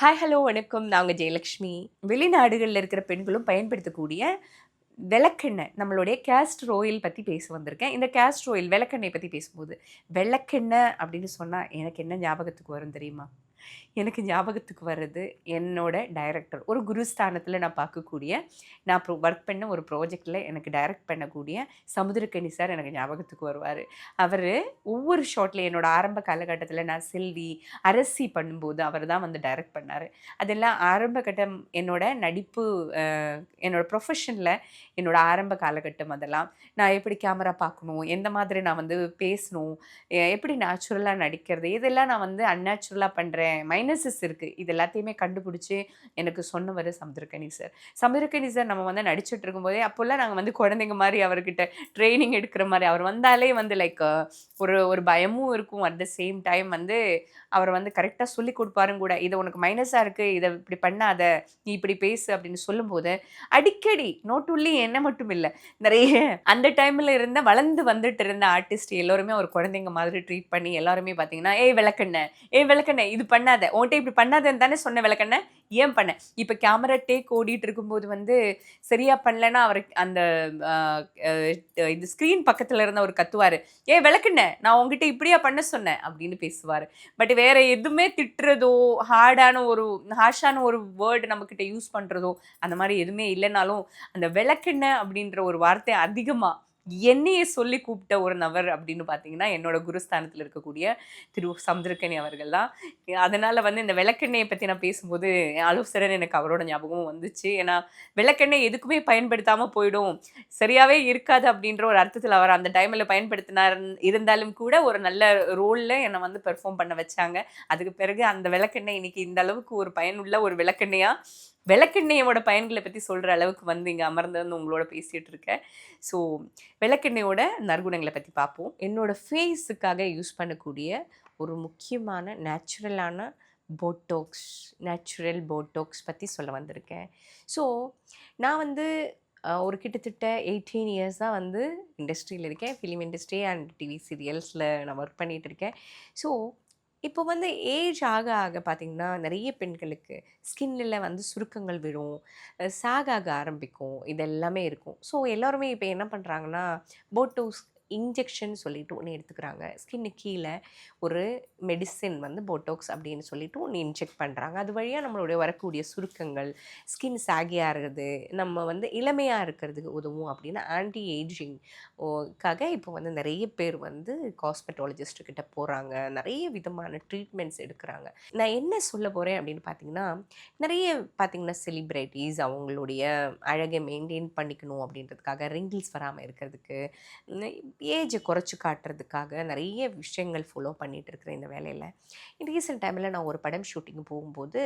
Hi hello வணக்கம். நாங்கள் ஜெயலக்ஷ்மி. வெளிநாடுகளில் இருக்கிற பெண்களும் பயன்படுத்தக்கூடிய விளக்கெண்ணெய் நம்மளுடைய கேஸ்ட் ஆயில் பற்றி பேச வந்திருக்கேன். இந்த கேஸ்ட் ஆயில் விளக்கெண்ணெய் பற்றி பேசும்போது விளக்கெண்ணெய் அப்படின்னு சொன்னால் எனக்கு என்ன ஞாபகத்துக்கு வரும் தெரியுமா? எனக்கு ஞாபகத்துக்கு வர்றது என்னோட டைரக்டர் ஒரு குருஸ்தானத்தில் நான் பார்க்கக்கூடிய நான் ப்ரோ ஒர்க் பண்ண ஒரு ப்ராஜெக்டில் எனக்கு டைரக்ட் பண்ணக்கூடிய சமுதிரக்கணி சார் எனக்கு ஞாபகத்துக்கு வருவார். அவர் ஒவ்வொரு ஷாட்டில் என்னோடய ஆரம்ப காலகட்டத்தில் நான் செல்வி அரசி பண்ணும்போது அவர் தான் வந்து டைரக்ட் பண்ணார். அதெல்லாம் ஆரம்ப கட்டம் என்னோட நடிப்பு என்னோடய ப்ரொஃபஷனில் என்னோடய ஆரம்ப காலகட்டம் அதெல்லாம். நான் எப்படி கேமரா பார்க்கணும் எந்த மாதிரி நான் வந்து பேசணும் எப்படி நேச்சுரலாக நடிக்கிறது இதெல்லாம் நான் வந்து அன்நேச்சுரலாக பண்ணுறேன் மைனஸஸ் இருக்குது இது எல்லாத்தையுமே கண்டுபிடிச்சி எனக்கு சொன்னவர் சமுதிரக்கணி சார். சமுதிரக்கணி சார் நம்ம வந்து நடிச்சுட்டு இருக்கும்போதே அப்போல்லாம் நாங்கள் வந்து குழந்தைங்க மாதிரி அவர்கிட்ட ட்ரைனிங் எடுக்கிற மாதிரி அவர் வந்தாலே வந்து லைக் ஒரு ஒரு பயமும் இருக்கும். அட் த சேம் டைம் வந்து அவர் வந்து கரெக்டாக சொல்லி கொடுப்பாரும் கூட இது உனக்கு மைனஸாக இருக்குது இதை இப்படி பண்ணாத நீ இப்படி பேசு அப்படின்னு சொல்லும்போது அடிக்கடி நோட் ஒன்லி என்ன மட்டும் இல்லை நிறைய அந்த டைமில் இருந்த வளர்ந்து வந்துட்டு இருந்த ஆர்டிஸ்ட் எல்லாருமே ஒரு குழந்தைங்க மாதிரி ட்ரீட் பண்ணி எல்லாருமே பார்த்தீங்கன்னா ஏய் விளக்கண்ண ஏய் விளக்கண்ண இது பண்ணாத. உன்கிட்ட இப்படி பண்ணாதேன்னு தானே சொன்ன விளக்கண்ண? ஏன் பண்ண? இப்போ கேமரா டேக் ஓடிட்டு இருக்கும்போது வந்து சரியா பண்ணலன்னா அவருக்கு அந்த இந்த இது ஸ்க்ரீன் பக்கத்தில் இருந்த அவர் கத்துவார். ஏ விளக்குண்ண நான் உங்ககிட்ட இப்படியா பண்ண சொன்னேன் அப்படின்னு பேசுவார். பட் வேற எதுவுமே திட்டுறதோ ஹார்டான ஒரு ஹார்ஷான ஒரு வேர்டு நம்மக்கிட்ட யூஸ் பண்ணுறதோ அந்த மாதிரி எதுவுமே இல்லைனாலும் அந்த விளக்குண்ண அப்படின்ற ஒரு வார்த்தை அதிகமாக என்னையே சொல்லி கூப்பிட்ட ஒரு நபர் அப்படின்னு பார்த்தீங்கன்னா என்னோட குருஸ்தானத்தில் இருக்கக்கூடிய திரு சமுதிரக்கணி அவர்கள் தான். அதனால் வந்து இந்த விளக்கெண்ணெயை பற்றி நான் பேசும்போது ஆலோசரன் எனக்கு அவரோட ஞாபகமும் வந்துச்சு. ஏன்னா விளக்கெண்ணெய் எதுக்குமே பயன்படுத்தாமல் போயிடும். சரியாகவே இருக்காது அப்படின்ற ஒரு அர்த்தத்தில் அவர் அந்த டைமில் பயன்படுத்தினார். இருந்தாலும் கூட ஒரு நல்ல ரோலில் என்னை வந்து பெர்ஃபார்ம் பண்ண வச்சாங்க. அதுக்கு பிறகு அந்த விளக்கெண்ணெய் இன்னைக்கு இந்த அளவுக்கு ஒரு பயனுள்ள ஒரு விளக்கெண்ணெயாக விளக்கெண்ணெயோட பயன்களை பற்றி சொல்கிற அளவுக்கு வந்து இங்கே அமர்ந்து வந்து உங்களோட பேசிகிட்டு இருக்கேன் ஸோ விளக்கெண்ணெயோட நற்குணங்களை பற்றி பார்ப்போம் என்னோட ஃபேஸுக்காக யூஸ் பண்ணக்கூடிய ஒரு முக்கியமான நேச்சுரலான போட்டோக்ஸ் நேச்சுரல் போட்டோக்ஸ் பற்றி சொல்ல வந்திருக்கேன். ஸோ நான் வந்து ஒரு கிட்டத்தட்ட எயிட்டீன் இயர்ஸ் தான் வந்து இண்டஸ்ட்ரியில் இருக்கேன். ஃபிலிம் இண்டஸ்ட்ரி அண்ட் டிவி சீரியல்ஸில் நான் ஒர்க் பண்ணிகிட்டு இருக்கேன். ஸோ இப்போ வந்து ஏஜ் ஆக ஆக பார்த்திங்கன்னா நிறைய பெண்களுக்கு ஸ்கின்னில் வந்து சுருக்கங்கள் விழும் சாக ஆக ஆரம்பிக்கும் இது எல்லாமே இருக்கும். ஸோ எல்லாருமே இப்போ என்ன பண்ணுறாங்கன்னா போட்டோஸ் இன்ஜெக்ஷன் சொல்லிட்டு ஒன்று எடுத்துக்கிறாங்க. ஸ்கின்னு கீழே ஒரு மெடிசின் வந்து போட்டோக்ஸ் அப்படின்னு சொல்லிட்டு ஒன்று இன்ஜெக்ட் பண்ணுறாங்க அது வழியாக நம்மளுடைய வரக்கூடிய சுருக்கங்கள் ஸ்கின் சாகியாக இருக்கிறது நம்ம வந்து இளமையாக இருக்கிறதுக்கு உதவும் அப்படின்னு ஆன்டி ஏஜிங் க்காக இப்போ வந்து நிறைய பேர் வந்து காஸ்மெட்டாலஜிஸ்ட்டுக்கிட்ட போகிறாங்க நிறைய விதமான ட்ரீட்மெண்ட்ஸ் எடுக்கிறாங்க. நான் என்ன சொல்ல போகிறேன் அப்படின்னு பார்த்தீங்கன்னா நிறைய பார்த்தீங்கன்னா செலிப்ரிட்டிஸ் அவங்களுடைய அழகை மெயின்டைன் பண்ணிக்கணும் அப்படின்றதுக்காக ரிங்கிள்ஸ் வராமல் இருக்கிறதுக்கு ஏஜை குறைச்சி காட்டுறதுக்காக நிறைய விஷயங்கள் ஃபாலோ பண்ணிகிட்டு இருக்கிறேன் இந்த வேலையில். ரீசெண்ட் டைமில் நான் ஒரு படம் ஷூட்டிங் போகும்போது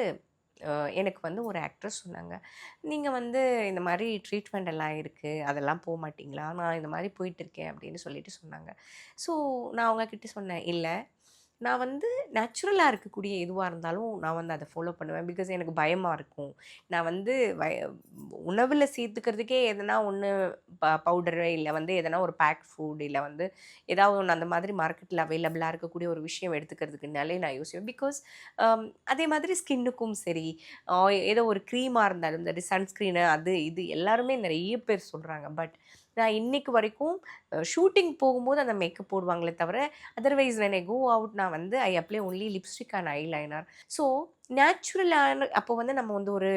எனக்கு வந்து ஒரு ஆக்ட்ரஸ் சொன்னாங்க நீங்கள் வந்து இந்த மாதிரி ட்ரீட்மெண்ட் எல்லாம் இருக்குது அதெல்லாம் போக மாட்டிங்களா? நான் இந்த மாதிரி போயிட்டுருக்கேன் அப்படின்னு சொல்லிட்டு சொன்னாங்க. ஸோ நான் அவங்கக்கிட்ட சொன்னேன் இல்லை நான் வந்து நேச்சுரலாக இருக்கக்கூடிய எதுவாக இருந்தாலும் நான் வந்து அதை ஃபாலோ பண்ணுவேன். பிகாஸ் எனக்கு பயமாக இருக்கும். நான் வந்து வய உணவில் சேர்த்துக்கிறதுக்கே எதனா ஒன்று ப பவுடரு இல்லை வந்து எதனா ஒரு பேக் ஃபுட் இல்லை வந்து ஏதாவது ஒன்று அந்த மாதிரி மார்க்கெட்டில் அவைலபிளாக இருக்கக்கூடிய ஒரு விஷயம் எடுத்துக்கிறதுக்குனாலே நான் யோசிப்பேன். பிகாஸ் um, அதே மாதிரி ஸ்கின்னுக்கும் சரி ஏதோ ஒரு க்ரீமாக இருந்தாலும் சரி சன்ஸ்க்ரீனு அது இது எல்லாருமே நிறைய பேர் சொல்கிறாங்க பட் நான் இன்னைக்கு வரைக்கும் ஷூட்டிங் போகும்போது அந்த மேக்கப் போடுவாங்களே தவிர otherwise when I go out நான் வந்து I apply only lipstick and eyeliner so நேச்சுரலான அப்போ வந்து நம்ம வந்து ஒரு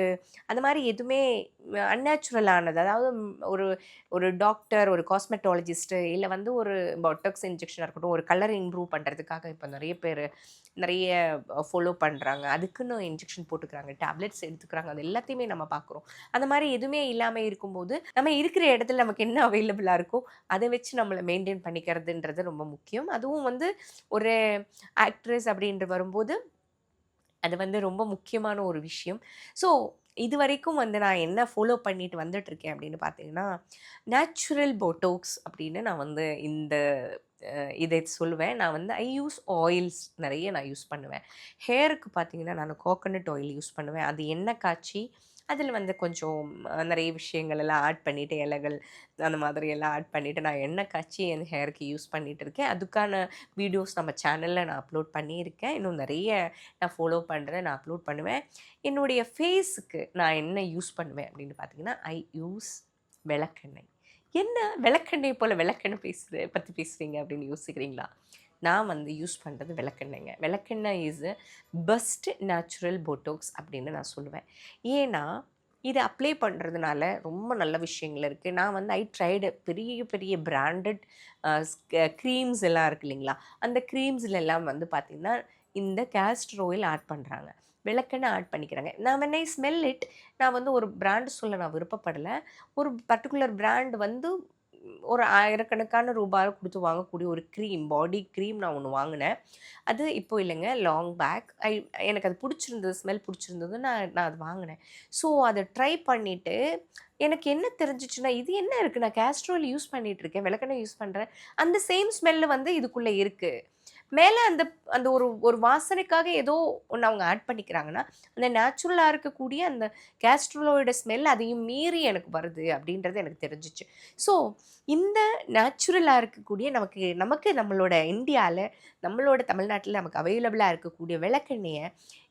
அந்த மாதிரி எதுவுமே அன்நேச்சுரலானது அதாவது ஒரு ஒரு டாக்டர் ஒரு காஸ்மெட்டாலஜிஸ்ட்டு இல்லை வந்து ஒரு பாட்டக்ஸ் இன்ஜெக்ஷனாக இருக்கட்டும் ஒரு கலர் இம்ப்ரூவ் பண்ணுறதுக்காக இப்போ நிறைய பேர் நிறைய ஃபாலோ பண்ணுறாங்க அதுக்குன்னு இன்ஜெக்ஷன் போட்டுக்கிறாங்க டேப்லெட்ஸ் எடுத்துக்கிறாங்க அது எல்லாத்தையுமே நம்ம பார்க்குறோம். அந்த மாதிரி எதுவுமே இல்லாமல் இருக்கும்போது நம்ம இருக்கிற இடத்துல நமக்கு என்ன அவைலபிளாக இருக்கோ அதை வச்சு நம்மளை மெயின்டைன் பண்ணிக்கிறதுன்றது ரொம்ப முக்கியம். அதுவும் வந்து ஒரு ஆக்ட்ரஸ் அப்படின்ற வரும்போது அது வந்து ரொம்ப முக்கியமான ஒரு விஷயம். ஸோ இது வரைக்கும் வந்து நான் என்ன ஃபாலோ பண்ணிட்டு வந்துட்டு இருக்கேன் அப்படின்னு பார்த்தீங்கன்னா நேச்சுரல் போட்டோக்ஸ் அப்படின்னு நான் வந்து இந்த இதை சொல்லுவேன். நான் வந்து ஐ யூஸ் ஆயில்ஸ் நிறைய நான் யூஸ் பண்ணுவேன். ஹேருக்கு பார்த்தீங்கன்னா நான் கோகோனட் ஆயில் யூஸ் பண்ணுவேன். அது எண்ணெய் காய்ச்சி அதில் வந்து கொஞ்சம் நிறைய விஷயங்கள் எல்லாம் ஆட் பண்ணிவிட்டு இலைகள் அந்த மாதிரி எல்லாம் ஆட் பண்ணிவிட்டு நான் என்ன காய்ச்சி என் ஹேருக்கு யூஸ் பண்ணிகிட்டு இருக்கேன் அதுக்கான வீடியோஸ் நம்ம சேனலில் நான் அப்லோட் பண்ணியிருக்கேன். இன்னும் நிறைய நான் ஃபாலோ பண்ணுறேன் நான் அப்லோட் பண்ணுவேன். என்னுடைய ஃபேஸுக்கு நான் என்ன யூஸ் பண்ணுவேன் அப்படின்னு பார்த்தீங்கன்னா ஐ யூஸ் விளக்கெண்ணெய். என்ன விளக்கெண்ணெய் போல் விளக்கெண்ணெய் பேசுகிற பற்றி பேசுகிறீங்க அப்படின்னு யோசிக்கிறீங்களா? நான் வந்து யூஸ் பண்ணுறது விளக்கெண்ணெய்ங்க. விளக்கெண்ணெய் இஸ் பெஸ்ட் நேச்சுரல் போட்டோக்ஸ் அப்படின்னு நான் சொல்லுவேன். ஏன்னா இது அப்ளை பண்ணுறதுனால ரொம்ப நல்ல விஷயங்கள் இருக்குது நான் வந்து ஐ ட்ரைடு பெரிய பெரிய பிராண்டட் க்ரீம்ஸ் எல்லாம் இருக்கு இல்லைங்களா? அந்த க்ரீம்ஸில் எல்லாம் வந்து பார்த்திங்கன்னா இந்த கேஸ்டர் ஆயில் ஆட் பண்ணுறாங்க விளக்கெண்ணெய் ஆட் பண்ணிக்கிறாங்க. நான் when ஸ்மெல் இட் நான் வந்து ஒரு பிராண்ட் சொல்ல நான் விருப்பப்படலை. ஒரு பர்டிகுலர் பிராண்ட் வந்து ஒரு ஆயிரக்கணக்கான ரூபாய் கொடுத்து வாங்கக்கூடிய ஒரு க்ரீம் பாடி க்ரீம் நான் ஒன்று வாங்கினேன். அது இப்போ இல்லைங்க லாங் பேக் ஐ எனக்கு அது பிடிச்சிருந்தது ஸ்மெல் பிடிச்சிருந்தது நான் நான் அது வாங்கினேன். ஸோ அதை ட்ரை பண்ணிவிட்டு எனக்கு என்ன தெரிஞ்சிச்சுன்னா இது என்ன இருக்குது நான் கேஸ்ட்ரோல் யூஸ் பண்ணிகிட்ருக்கேன் இருக்கேன் விளக்கெண்ணெய் யூஸ் பண்ணுறேன் அந்த சேம் ஸ்மெல்லு வந்து இதுக்குள்ளே இருக்குது மேலே அந்த அந்த ஒரு ஒரு வாசனைக்காக ஏதோ ஒன்று அவங்க ஆட் பண்ணிக்கிறாங்கன்னா அந்த நேச்சுரலாக இருக்கக்கூடிய அந்த கேஸ்ட்ரோலோட ஸ்மெல் அதையும் மீறி எனக்கு வருது அப்படின்றது எனக்கு தெரிஞ்சிச்சு. ஸோ இந்த நேச்சுரலாக இருக்கக்கூடிய நமக்கு நமக்கு நம்மளோட இந்தியாவில் நம்மளோட தமிழ்நாட்டில் நமக்கு அவைலபிளாக இருக்கக்கூடிய விளக்கெண்ணெயை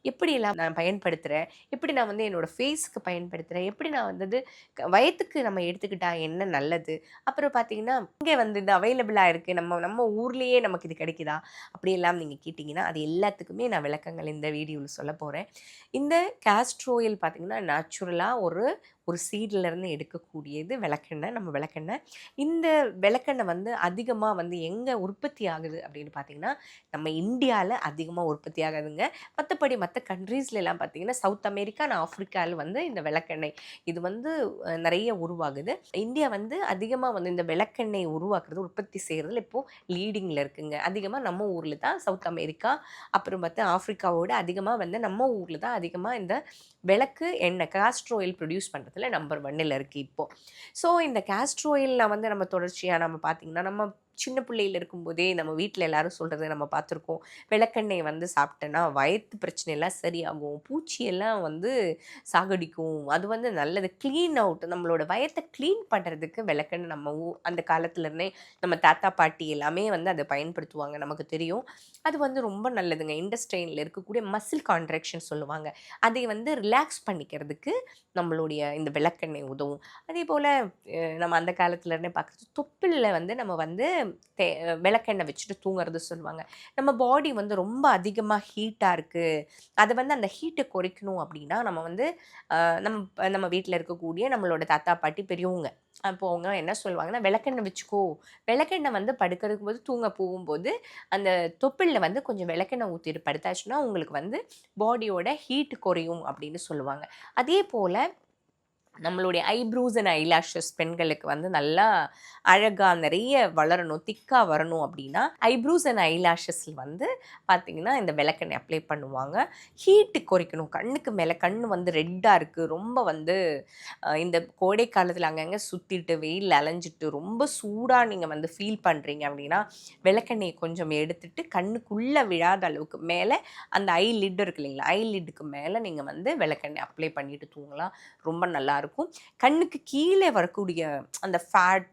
எப்படியெல்லாம் நான் பயன்படுத்துகிறேன் எப்படி நான் வந்து என்னோடய ஃபேஸுக்கு பயன்படுத்துகிறேன் எப்படி நான் வந்தது க- வயத்துக்கு நம்ம எடுத்துக்கிட்டா என்ன நல்லது? அப்புறம் பார்த்தீங்கன்னா இங்கே வந்து இது அவைலபிளாக இருக்குது நம்ம நம்ம ஊர்லேயே நமக்கு இது கிடைக்குதா? அப்படியெல்லாம் நீங்கள் கேட்டிங்கன்னா அது எல்லாத்துக்குமே நான் விளக்கங்கள் இந்த வீடியோவில் சொல்ல போகிறேன் இந்த கேஸ்ட்ரோயில் பார்த்தீங்கன்னா நேச்சுரலாக ஒரு ஒரு சீட்லேருந்து எடுக்கக்கூடியது விளக்கெண்ணெய். நம்ம விளக்கெண்ணெய் இந்த விளக்கெண்ணெய் வந்து அதிகமாக வந்து எங்கே உற்பத்தி ஆகுது அப்படின்னு பார்த்தீங்கன்னா நம்ம இந்தியாவில் அதிகமாக உற்பத்தி ஆகாதுங்க. மற்றபடி மற்ற கண்ட்ரீஸ்லாம் பார்த்தீங்கன்னா சவுத் அமெரிக்கா நான் ஆஃப்ரிக்காவில் வந்து இந்த விளக்கெண்ணெய் இது வந்து நிறைய உருவாகுது. இந்தியா வந்து அதிகமாக வந்து இந்த விளக்கெண்ணெய் உருவாக்குறது உற்பத்தி செய்கிறதுல இப்போது லீடிங்கில் இருக்குங்க. அதிகமாக நம்ம ஊரில் தான் சவுத் அமெரிக்கா அப்புறம் பார்த்து ஆஃப்ரிக்காவோட அதிகமாக வந்து நம்ம ஊரில் தான் அதிகமாக இந்த விளக்கு எண்ணெய் காஸ்ட்ரோயில் ஆயில் ப்ரொடியூஸ் பண்ணுறதுல நம்பர் ஒன்னில் இருக்குது இப்போது ஸோ இந்த கேஸ்ட்ரோயிலில் வந்து நம்ம தொடர்ச்சியாக நம்ம பார்த்திங்கன்னா நம்ம சின்ன பிள்ளையில் இருக்கும்போதே நம்ம வீட்டில் எல்லாரும் சொல்கிறத நம்ம பார்த்துருக்கோம். விளக்கெண்ணெய் வந்து சாப்பிட்டேன்னா வயிற்று பிரச்சனை எல்லாம் சரியாகும் பூச்சியெல்லாம் வந்து சாகடிக்கும். அது வந்து நல்லது. க்ளீன் அவுட் நம்மளோட வயத்தை க்ளீன் பண்ணுறதுக்கு விளக்கெண்ணெய் நம்ம ஊ அந்த காலத்துலேருந்தே நம்ம தாத்தா பாட்டி எல்லாமே வந்து அதை பயன்படுத்துவாங்க நமக்கு தெரியும். அது வந்து ரொம்ப நல்லதுங்க. இண்டஸ்ட்ரெயினில் இருக்கக்கூடிய மசில் கான்ட்ராக்ஷன் சொல்லுவாங்க. அதை வந்து ரிலாக்ஸ் பண்ணிக்கிறதுக்கு நம்மளுடைய இந்த விளக்கெண்ணெய் உதவும். அதே போல் நம்ம அந்த காலத்துலேருந்தே பார்க்குறது தொப்பிலில் வந்து நம்ம வந்து தே விளக்கெண்ணெய் வச்சுட்டு தூங்குறது சொல்லுவாங்க. நம்ம பாடி வந்து ரொம்ப அதிகமாக ஹீட்டாக இருக்குது அதை வந்து அந்த ஹீட்டை குறைக்கணும் அப்படின்னா நம்ம வந்து நம்ம நம்ம வீட்டில் இருக்கக்கூடிய நம்மளோட தாத்தா பாட்டி பெரியவங்க. அப்போ அவங்க என்ன சொல்லுவாங்கன்னா விளக்கெண்ணெய் வச்சுக்கோ. விளக்கெண்ணெய் வந்து படுக்கிறதுக்கு போது தூங்க போகும்போது அந்த தொப்பிலில் வந்து கொஞ்சம் விளக்கெண்ணெய் ஊற்றிட்டு படுத்தாச்சுன்னா உங்களுக்கு வந்து பாடியோட ஹீட் குறையும் அப்படின்னு சொல்லுவாங்க. அதே போல் நம்மளுடைய ஐப்ரோஸ் அண்ட் ஐலாஷஸ் பெண்களுக்கு வந்து நல்லா அழகாக நிறைய வளரணும் திக்காக வரணும் அப்படின்னா ஐப்ரோஸ் அண்ட் ஐலாஷஸில் வந்து பார்த்திங்கன்னா இந்த விளக்கெண்ணெய் அப்ளை பண்ணுவாங்க. ஹீட்டு குறைக்கணும். கண்ணுக்கு மேலே கண் வந்து ரெட்டாக இருக்குது ரொம்ப வந்து இந்த கோடை காலத்தில் அங்கங்கே சுற்றிட்டு வெயில் அலைஞ்சிட்டு ரொம்ப சூடாக நீங்கள் வந்து ஃபீல் பண்ணுறீங்க அப்படின்னா விளக்கெண்ணெயை கொஞ்சம் எடுத்துட்டு கண்ணுக்குள்ளே விழாத அளவுக்கு மேலே அந்த ஐ லிட் இருக்கு இல்லைங்களா? ஐ லிட்டுக்கு மேலே நீங்கள் வந்து விளக்கெண்ணெய் அப்ளை பண்ணிட்டு தூங்கலாம். ரொம்ப நல்லா இருக்கும். கண்ணுக்கு கீழே வரக்கூடிய அந்த ஃபேட்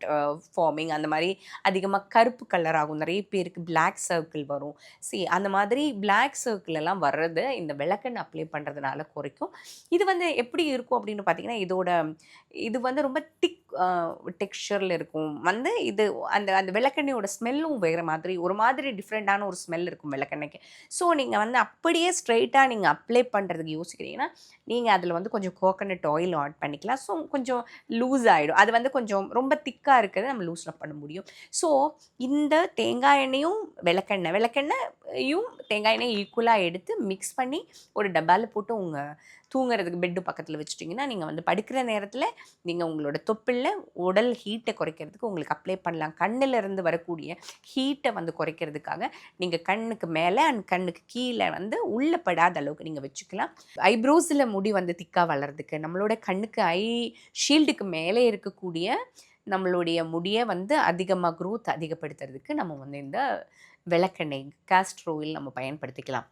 ஃபார்மிங் அந்த மாதிரி அதிகமாக கருப்பு கலர் ஆகும். நிறைய பேருக்கு பிளாக் சர்க்கிள் வரும். சரி அந்த மாதிரி பிளாக் சர்க்கிள் எல்லாம் வர்றது இந்த விளக்கெண்ணெய் அப்ளை பண்ணுறதுனால குறைக்கும். இது வந்து எப்படி இருக்கும் அப்படின்னு பார்த்தீங்கன்னா இதோட இது வந்து ரொம்ப திக் டெக்ஸ்சரில் இருக்கும். வந்து இது அந்த அந்த விளக்கெண்ணையோட ஸ்மெல்லும் வேறு மாதிரி ஒரு மாதிரி டிஃப்ரெண்ட்டான ஒரு ஸ்மெல் இருக்கும் விளக்கெண்ணைக்கு ஸோ நீங்கள் வந்து அப்படியே ஸ்ட்ரைட்டாக நீங்கள் அப்ளை பண்ணுறதுக்கு யோசிக்கிறீங்கன்னா நீங்கள் அதில் வந்து கொஞ்சம் கோகனட் ஆயில் ஆட் பண்ணிக்கலாம். ஸோ கொஞ்சம் லூஸ் ஆகிடும் அது வந்து கொஞ்சம் ரொம்ப திக்காக இருக்கிறத நம்ம லூஸ் பண்ண முடியும். ஸோ இந்த தேங்காய் எண்ணெயும் விளக்கெண்ணெய் விளக்கெண்ணையும் தேங்காய் எண்ணெய் ஈக்குவலாக எடுத்து மிக்ஸ் பண்ணி ஒரு டப்பாவில் போட்டு உங்கள் தூங்குறதுக்கு பெட்டு பக்கத்தில் வச்சுட்டிங்கன்னா நீங்கள் வந்து படுக்கிற நேரத்தில் நீங்கள் உங்களோட தொப்பிலில் உடல் ஹீட்டை குறைக்கிறதுக்கு உங்களுக்கு அப்ளை பண்ணலாம். கண்ணிலிருந்து வரக்கூடிய ஹீட்டை வந்து குறைக்கிறதுக்காக நீங்கள் கண்ணுக்கு மேலே அண்ட் கண்ணுக்கு கீழே வந்து உள்ளே படாத அளவுக்கு நீங்கள் வச்சுக்கலாம். ஐப்ரோஸில் முடி வந்து திக்காக வளர்றதுக்கு நம்மளோட கண்ணுக்கு ஐ ஷீல்டுக்கு மேலே இருக்கக்கூடிய நம்மளுடைய முடியை வந்து அதிகமாக க்ரோத் அதிகப்படுத்துறதுக்கு நம்ம வந்து இந்த விளக்கெண்ணெய் காஸ்ட்ரோயில் நம்ம பயன்படுத்திக்கலாம்.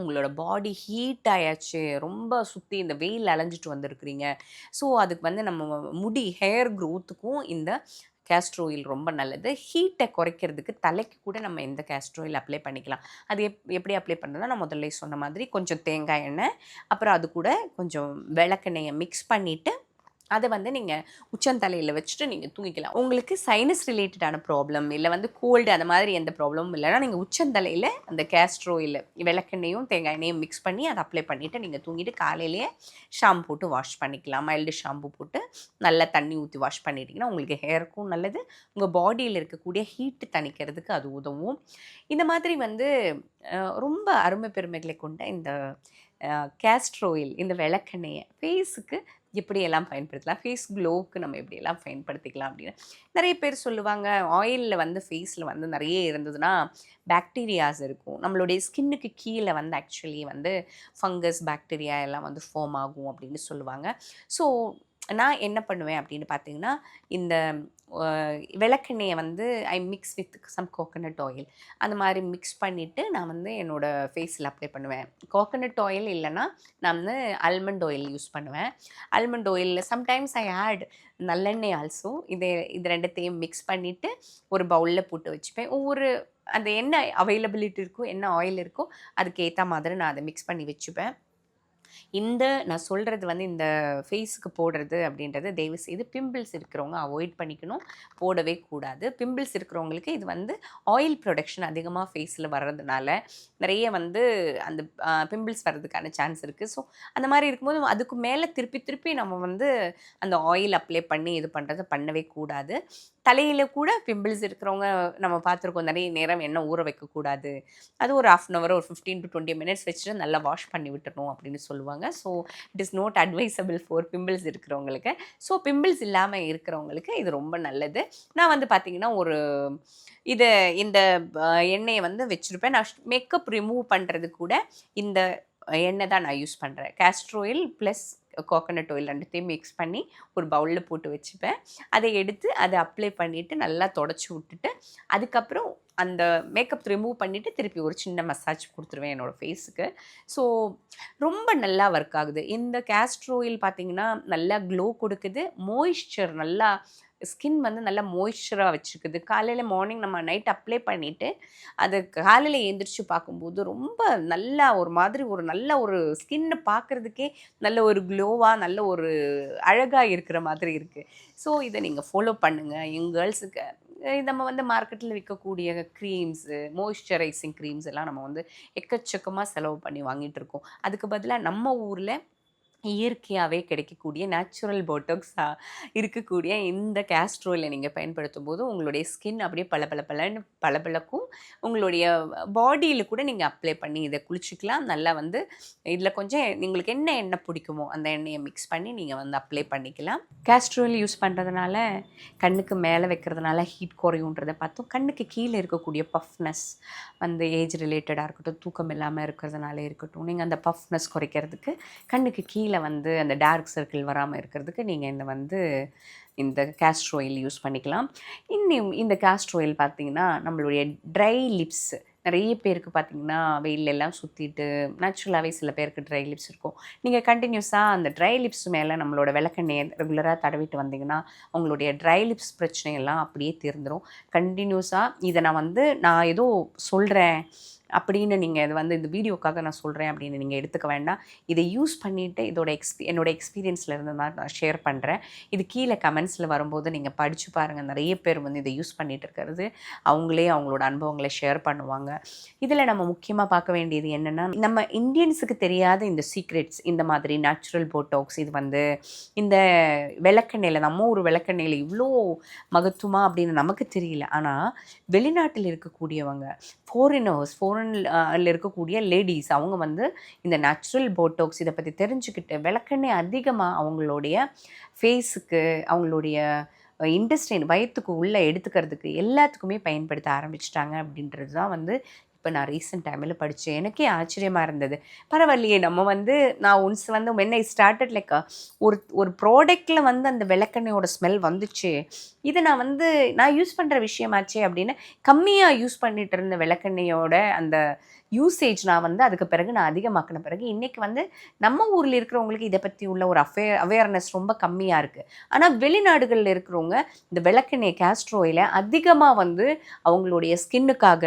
உங்களோட பாடி ஹீட் ஆயாச்சு. ரொம்ப சுற்றி இந்த வெயில் அலைஞ்சிட்டு வந்திருக்கிறீங்க. ஸோ அதுக்கு வந்து நம்ம முடி ஹேர் க்ரோத்துக்கும் இந்த கேஸ்ட்ரோயில் ரொம்ப நல்லது. ஹீட்டை குறைக்கிறதுக்கு தலைக்கு கூட நம்ம இந்த கேஸ்ட்ரோயில் அப்ளை பண்ணிக்கலாம். அது எப் எப்படி அப்ளை பண்ணுறதுனா நான் முதல்ல சொன்ன மாதிரி கொஞ்சம் தேங்காய் எண்ணெய் அப்புறம் அது கூட கொஞ்சம் விளக்கெண்ணெயை மிக்ஸ் பண்ணிவிட்டு அதை வந்து நீங்கள் உச்சந்தலையில் வச்சுட்டு நீங்கள் தூங்கிக்கலாம். உங்களுக்கு சைனஸ் ரிலேட்டடான ப்ராப்ளம் இல்லை வந்து கோல்டு அந்த மாதிரி எந்த ப்ராப்ளமும் இல்லைன்னா நீங்கள் உச்சந்தலையில் அந்த கேஸ்ட்ரோ இல்லை விளக்கெண்ணையும் தேங்காய் எண்ணெயும் மிக்ஸ் பண்ணி அதை அப்ளை பண்ணிவிட்டு நீங்கள் தூங்கிட்டு காலையிலேயே ஷாம்பு போட்டு வாஷ் பண்ணிக்கலாம். மைல்டு ஷாம்பு போட்டு நல்லா தண்ணி ஊற்றி வாஷ் பண்ணிட்டீங்கன்னா உங்களுக்கு ஹேருக்கும் நல்லது. உங்கள் பாடியில் இருக்கக்கூடிய ஹீட்டு தணிக்கிறதுக்கு அது உதவும். இந்த மாதிரி வந்து ரொம்ப அருமை பெருமைகளை கொண்ட இந்த கேஸ்ட்ரோயில் இந்த விளக்கெண்ணெயை ஃபேஸுக்கு எப்படியெல்லாம் பயன்படுத்தலாம். ஃபேஸ் க்ளோவுக்கு நம்ம எப்படியெல்லாம் பயன்படுத்திக்கலாம் அப்படின்னு. நிறைய பேர் சொல்லுவாங்க ஆயிலில் வந்து ஃபேஸில் வந்து நிறைய இருந்ததுன்னா பாக்டீரியாஸ் இருக்கும். நம்மளுடைய ஸ்கின்னுக்கு கீழே வந்து ஆக்சுவலி வந்து ஃபங்கஸ் பாக்டீரியா எல்லாம் வந்து ஃபார்ம் ஆகும் அப்படின்னு சொல்லுவாங்க. ஸோ நான் என்ன பண்ணுவேன் அப்படின்னு பார்த்தீங்கன்னா இந்த விளக்கெண்ணெயை வந்து I mix with some coconut oil அந்த மாதிரி மிக்ஸ் பண்ணிவிட்டு நான் வந்து என்னோடய ஃபேஸில் அப்ளை பண்ணுவேன். கோகனட் ஆயில் இல்லைன்னா நான் வந்து ஆல்மண்ட் ஆயில் யூஸ் பண்ணுவேன். ஆல்மண்ட் ஆயிலில் சம்டைம்ஸ் ஐ ஆட் நல்லெண்ணெய் ஆல்சோ இதை இது ரெண்டத்தையும் மிக்ஸ் பண்ணிவிட்டு ஒரு பவுலில் போட்டு வச்சுப்பேன். ஒவ்வொரு அந்த என்ன அவைலபிலிட்டி இருக்கோ என்ன ஆயில் இருக்கோ அதுக்கு ஏற்ற மாதிரி நான் அதை மிக்ஸ் பண்ணி வச்சுப்பேன். இந்த நான் சொல்கிறது வந்து இந்த ஃபேஸுக்கு போடுறது அப்படின்றது தயவு செய்து பிம்பிள்ஸ் இருக்கிறவங்க அவாய்ட் பண்ணிக்கணும். போடவே கூடாது. பிம்பிள்ஸ் இருக்கிறவங்களுக்கு இது வந்து ஆயில் ப்ரொடக்ஷன் அதிகமாக ஃபேஸில் வர்றதுனால நிறைய வந்து அந்த பிம்பிள்ஸ் வர்றதுக்கான சான்ஸ் இருக்குது ஸோ அந்த மாதிரி இருக்கும்போது அதுக்கு மேலே திருப்பி திருப்பி நம்ம வந்து அந்த ஆயில் அப்ளை பண்ணி இது பண்ணுறது பண்ணவே கூடாது. தலையில் கூட பிம்பிள்ஸ் இருக்கிறவங்க நம்ம பார்த்துருக்கோம் நிறைய நேரம் எண்ணெய் ஊற வைக்கக்கூடாது. அது ஒரு ஹாஃப் அன் ஹவர் ஒரு ஃபிஃப்டீன் டு டுவெண்ட்டி மினிட்ஸ் வச்சுட்டு நல்லா வாஷ் பண்ணி விட்டுணும் அப்படின்னு சொல்லுவாங்க. So it is not advisable for pimples இருக்கிறவங்களுக்கு. ஸோ பிம்பிள்ஸ் இல்லாமல் இருக்கிறவங்களுக்கு இது ரொம்ப நல்லது. நான் வந்து பார்த்தீங்கன்னா ஒரு இது இந்த எண்ணெயை வந்து வச்சுருப்பேன். நான் மேக்கப் ரிமூவ் பண்ணுறது கூட இந்த எண்ணெய் தான் நான் யூஸ் பண்ணுறேன் castor oil plus coconut oil ரெண்டுத்தையும் மிக்ஸ் பண்ணி ஒரு பவுலில் போட்டு வச்சுப்பேன். அதை எடுத்து அதை அப்ளை பண்ணிவிட்டு நல்லா தொடச்சி விட்டுட்டு அதுக்கப்புறம் அந்த மேக்கப் ரிமூவ் பண்ணிவிட்டு திருப்பி ஒரு சின்ன மசாஜ் கொடுத்துருவேன் என்னோடய ஃபேஸுக்கு ஸோ ரொம்ப நல்லா ஒர்க் ஆகுது. இந்த கேஸ்ட்ரோயில் பார்த்திங்கன்னா பார்த்தீங்கன்னா நல்லா க்ளோ கொடுக்குது. மோய்ஸ்சர் நல்லா ஸ்கின் வந்து நல்லா மோய்ஸ்சராக வச்சுருக்குது காலையில் மார்னிங் நம்ம நைட் அப்ளை பண்ணிவிட்டு அது காலையில் எழுந்திரிச்சு பார்க்கும்போது ரொம்ப நல்லா ஒரு மாதிரி ஒரு நல்ல ஒரு ஸ்கின்னு பார்க்குறதுக்கே நல்ல ஒரு க்ளோவாக நல்ல ஒரு அழகாக இருக்கிற மாதிரி இருக்குது ஸோ இதை நீங்கள் ஃபாலோ பண்ணுங்கள் எங்கள் கேர்ள்ஸுக்கு நம்ம வந்து மார்க்கெட்டில் விற்கக்கூடிய க்ரீம்ஸு மாய்ஸ்சரைசிங் க்ரீம்ஸ் எல்லாம் நம்ம வந்து எக்கச்சக்கமாக செலவு பண்ணி வாங்கிட்டு இருக்கோம். அதுக்கு பதிலாக நம்ம ஊரில் இயற்கையாகவே கிடைக்கக்கூடிய நேச்சுரல் போட்டோக்ஸாக இருக்கக்கூடிய இந்த கேஸ்ட்ரோயில் நீங்கள் பயன்படுத்தும் போது உங்களுடைய ஸ்கின் அப்படியே பல பல பலன்னு பளபளக்கும். உங்களுடைய பாடியில் கூட நீங்கள் அப்ளை பண்ணி இதை குளிச்சுக்கலாம். நல்லா வந்து இதில் கொஞ்சம் உங்களுக்கு என்ன எண்ணெய் பிடிக்குமோ அந்த எண்ணெயை மிக்ஸ் பண்ணி நீங்கள் வந்து அப்ளை பண்ணிக்கலாம். கேஸ்ட்ரோல் யூஸ் பண்ணுறதுனால கண்ணுக்கு மேலே வைக்கிறதுனால ஹீட் குறையுன்றதை பார்த்தோம் கண்ணுக்கு கீழே இருக்கக்கூடிய பஃப்னஸ் வந்து ஏஜ் ரிலேட்டடாக இருக்கட்டும் தூக்கம் இல்லாமல் இருக்கிறதுனால இருக்கட்டும் நீங்கள் அந்த பஃப்னஸ் குறைக்கிறதுக்கு கண்ணுக்கு கீழே வந்து அந்த டார்க் சர்க்கிள் வராமல் இருக்கிறதுக்கு நீங்கள் இந்த வந்து இந்த castor ஆயில் யூஸ் பண்ணிக்கலாம். இன்னும் இந்த castor பார்த்தீங்கன்னா நம்மளுடைய ட்ரை லிப்ஸ். நிறைய பேருக்கு பார்த்தீங்கன்னா வெயிலெல்லாம் சுற்றிட்டு நேச்சுரலாகவே சில பேருக்கு ட்ரை லிப்ஸ் இருக்கும். நீங்கள் கண்டினியூஸாக அந்த ட்ரை லிப்ஸ் மேலே நம்மளோட விளக்கெண்ணெயை ரெகுலராக தடவிட்டு வந்தீங்கன்னா உங்களுடைய ட்ரை லிப்ஸ் பிரச்சனையெல்லாம் அப்படியே தீர்ந்துடும் கண்டினியூஸாக இதை நான் வந்து நான் ஏதோ சொல்கிறேன் அப்படின்னு நீங்கள் இது வந்து இந்த வீடியோக்காக நான் சொல்கிறேன் அப்படின்னு நீங்கள் எடுத்துக்க வேண்டாம். இதை யூஸ் பண்ணிவிட்டு இதோட எக்ஸ்பீ என்னோட எக்ஸ்பீரியன்ஸில் இருந்து தான் நான் ஷேர் பண்ணுறேன் இது கீழே கமெண்ட்ஸில் வரும்போது நீங்கள் படித்து பாருங்கள் நிறைய பேர் வந்து இதை யூஸ் பண்ணிகிட்டு இருக்கிறது. அவங்களே அவங்களோட அனுபவங்களை ஷேர் பண்ணுவாங்க. இதில் நம்ம முக்கியமாக பார்க்க வேண்டியது என்னென்னா நம்ம இந்தியன்ஸுக்கு தெரியாத இந்த சீக்ரெட்ஸ் இந்த மாதிரி நேச்சுரல் போட்டோக்ஸ் இது வந்து இந்த விளக்கெண்ணெயில் நம்ம ஒரு விளக்கெண்ணெயில் இவ்வளோ மகத்துவமா அப்படின்னு நமக்கு தெரியல. ஆனால் வெளிநாட்டில் இருக்கக்கூடியவங்க ஃபாரினர்ஸ் ஃபாரினில் இருக்கக்கூடிய லேடிஸ் அவங்க வந்து இந்த நேச்சுரல் போட்டோக்ஸ் இதை பற்றி தெரிஞ்சுக்கிட்டு விளக்கெண்ணெய் அதிகமாக அவங்களுடைய ஃபேஸுக்கு அவங்களுடைய இண்டஸ்ட்ரின் வயத்துக்கு உள்ளே எடுத்துக்கிறதுக்கு எல்லாத்துக்குமே பயன்படுத்த ஆரம்பிச்சிட்டாங்க அப்படின்றது தான் வந்து இப்போ நான் ரீசெண்ட் டைமில் படித்தேன் எனக்கே ஆச்சரியமாக இருந்தது. பரவாயில்லையே நம்ம வந்து நான் ஒன்ஸ் வந்து when I ஸ்டார்டட் லைக் ஒரு ஒரு ப்ராடக்டில் வந்து அந்த விளக்கெண்ணையோட ஸ்மெல் வந்துச்சு. இது நான் வந்து நான் யூஸ் பண்ணுற விஷயமாச்சே அப்படின்னு கம்மியாக யூஸ் பண்ணிகிட்டு இருந்த விளக்கெண்ணையோட அந்த யூசேஜ் நான் வந்து அதுக்கு பிறகு நான் அதிகமாக்கின பிறகு இன்றைக்கி வந்து நம்ம ஊரில் இருக்கிறவங்களுக்கு இதை பற்றி உள்ள ஒரு அஃபே அவேர்னஸ் ரொம்ப கம்மியாக இருக்குது ஆனால் வெளிநாடுகளில் இருக்கிறவங்க இந்த விளக்கெண்ணெய் கேஸ்ட்ரோயில் அதிகமாக வந்து அவங்களுடைய ஸ்கின்னுக்காக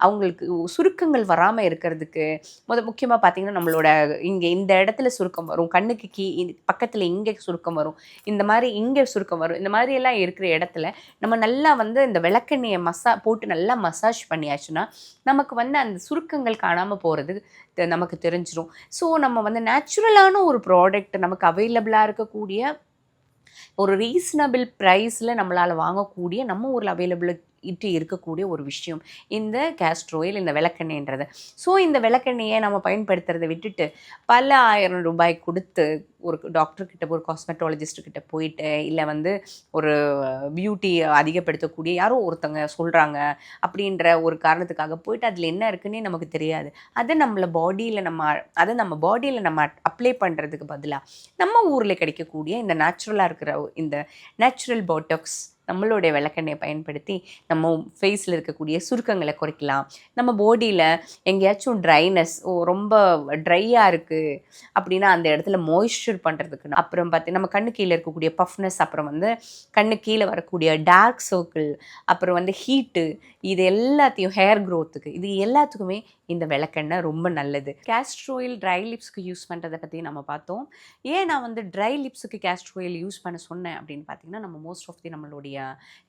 அவங்களுக்கு சுருக்கங்கள் வராமல் இருக்கிறதுக்கு முத முக்கியமாக பார்த்தீங்கன்னா நம்மளோட இங்கே இந்த இடத்துல சுருக்கம் வரும் கண்ணுக்கு கீ பக்கத்தில் இங்கே சுருக்கம் வரும் இந்த மாதிரி இங்கே சுருக்கம் வரும் இந்த மாதிரியெல்லாம் இருக்கிற இடத்துல நம்ம நல்லா வந்து இந்த விளக்கெண்ணெயை மசா போட்டு நல்லா மசாஜ் பண்ணியாச்சுன்னா நமக்கு வந்து அந்த சுருக்கங்கள் காணாமல் போகிறது நமக்கு தெரிஞ்சிரும். ஸோ நம்ம வந்து நேச்சுரலான ஒரு ப்ராடக்ட் நமக்கு அவைலபிளாக இருக்கக்கூடிய ஒரு ரீசனபிள் ப்ரைஸில் நம்மளால் வாங்கக்கூடிய நம்ம ஊரில் இட்டு இருக்கக்கூடிய ஒரு விஷயம். இந்த கேஸ்ட்ரோயில் இந்த விளக்கெண்ணெய்ன்றது. ஸோ இந்த விளக்கெண்ணெயை நம்ம பயன்படுத்துறதை விட்டுட்டு பல ஆயிரம் ரூபாய் கொடுத்து ஒரு டாக்டர்கிட்ட ஒரு காஸ்மெட்டாலஜிஸ்ட்கிட்ட போயிட்டு இல்லை வந்து ஒரு பியூட்டி அதிகப்படுத்தக்கூடிய யாரோ ஒருத்தங்க சொல்கிறாங்க அப்படின்ற ஒரு காரணத்துக்காக போயிட்டு அதில் என்ன இருக்குன்னே நமக்கு தெரியாது. அதை நம்மள பாடியில் நம்ம அதை நம்ம பாடியில் நம்ம அப்ளை பண்ணுறதுக்கு பதிலாக நம்ம ஊரில் கிடைக்கக்கூடிய இந்த நேச்சுரலாக இருக்கிற இந்த நேச்சுரல் பாட்டக்ஸ் நம்மளுடைய விளக்கெண்ணெயை பயன்படுத்தி நம்ம ஃபேஸில் இருக்கக்கூடிய சுருக்கங்களை குறைக்கலாம். நம்ம பாடியில் எங்கேயாச்சும் ட்ரைனஸ் ஓ ரொம்ப ட்ரையாக இருக்குது அப்படின்னா அந்த இடத்துல மாய்ஸ்சர் பண்ணுறதுக்கு அப்புறம் பார்த்து நம்ம கண்ணு கீழே இருக்கக்கூடிய பஃப்னஸ் அப்புறம் வந்து கண்ணு கீழே வரக்கூடிய டார்க் சர்க்கிள் அப்புறம் வந்து ஹீட்டு இது எல்லாத்தையும் ஹேர் க்ரோத்துக்கு இது எல்லாத்துக்குமே இந்த விளக்கெண்ணெய் ரொம்ப நல்லது. கேஸ்ட்ரோயில் ட்ரை லிப்ஸ்க்கு யூஸ் பண்ணுறதை பற்றி நம்ம பார்த்தோம். ஏன் நான் வந்து ட்ரை லிப்ஸுக்கு கேஸ்ட்ரோயில் ஆயில் யூஸ் பண்ண சொன்னேன் அப்படின்னு பார்த்தீங்கன்னா நம்ம மோஸ்ட் ஆஃப் தி நம்மளுடைய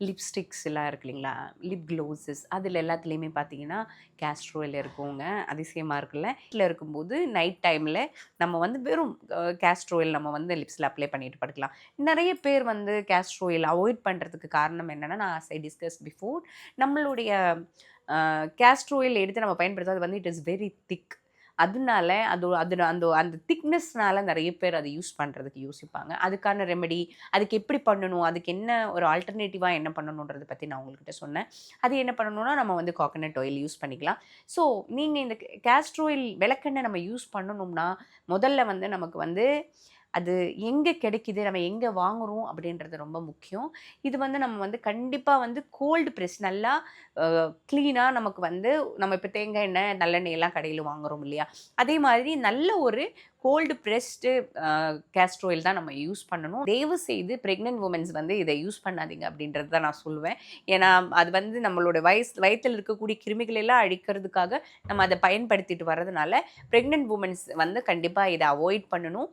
லிப்ஸ்டிக்ஸ் எல்லாம் இருக்கு இல்லைங்களா? லிப் க்ளோசஸ் அதில் எல்லாத்துலேயுமே பார்த்தீங்கன்னா கேஸ்ட்ரோயில் இருக்குங்க. அதிசயமாக இருக்குல்ல. வீட்டில் இருக்கும்போது நைட் டைமில் நம்ம வந்து வெறும் கேஸ்ட்ரோயில் நம்ம வந்து லிப்ஸில் அப்ளை பண்ணிட்டு படுக்கலாம். நிறைய பேர் வந்து கேஸ்ட்ரோயில் அவாய்ட் பண்ணுறதுக்கு காரணம் என்னென்னா நான் ஐ டிஸ்கஸ் பிஃபோர் நம்மளுடைய கேஸ்ட்ரோயில் எடுத்து நம்ம பயன்படுத்தாது வந்து இட் இஸ் வெரி திக் அதனால அது அது அந்த அந்த திக்னஸ்னால நிறைய பேர் அதை யூஸ் பண்ணுறதுக்கு யோசிப்பாங்க. அதுக்கான ரெமெடி அதுக்கு எப்படி பண்ணணும் அதுக்கு என்ன ஒரு ஆல்டர்னேட்டிவாக என்ன பண்ணணுன்றதை பற்றி நான் உங்கள்கிட்ட சொன்னேன். அது என்ன பண்ணணும்னா நம்ம வந்து காக்கனட் ஆயில் யூஸ் பண்ணிக்கலாம். ஸோ நீங்கள் இந்த கேஸ்ட்ரோயில் விளக்கெண்ணெய் நம்ம யூஸ் பண்ணணும்னா முதல்ல வந்து நமக்கு வந்து அது எங்கே கிடைக்குது? நம்ம எங்கே வாங்குறோம்? அப்படின்றது ரொம்ப முக்கியம். இது வந்து நம்ம வந்து கண்டிப்பாக வந்து கோல்டு ப்ரெஸ் நல்லா க்ளீனாக நமக்கு வந்து நம்ம இப்போ தேங்காய் எண்ணெய் நல்லெண்ணெயெல்லாம் கடையில் வாங்குறோம் இல்லையா? அதே மாதிரி நல்ல ஒரு கோல்டு ப்ரெஸ்டு கேஸ்ட்ரோயில் ஆயில் தான் நம்ம யூஸ் பண்ணணும். தயவு செய்து ப்ரெக்னென்ட் உமன்ஸ் வந்து இதை யூஸ் பண்ணாதீங்க அப்படின்றது தான் நான் சொல்லுவேன். ஏன்னா அது வந்து நம்மளோட வயசு வயத்தில் இருக்கக்கூடிய கிருமிகள் எல்லாம் அழிக்கிறதுக்காக நம்ம அதை பயன்படுத்திட்டு வர்றதுனால ப்ரெக்னென்ட் உமன்ஸ் வந்து கண்டிப்பாக இதை அவாய்ட் பண்ணணும்.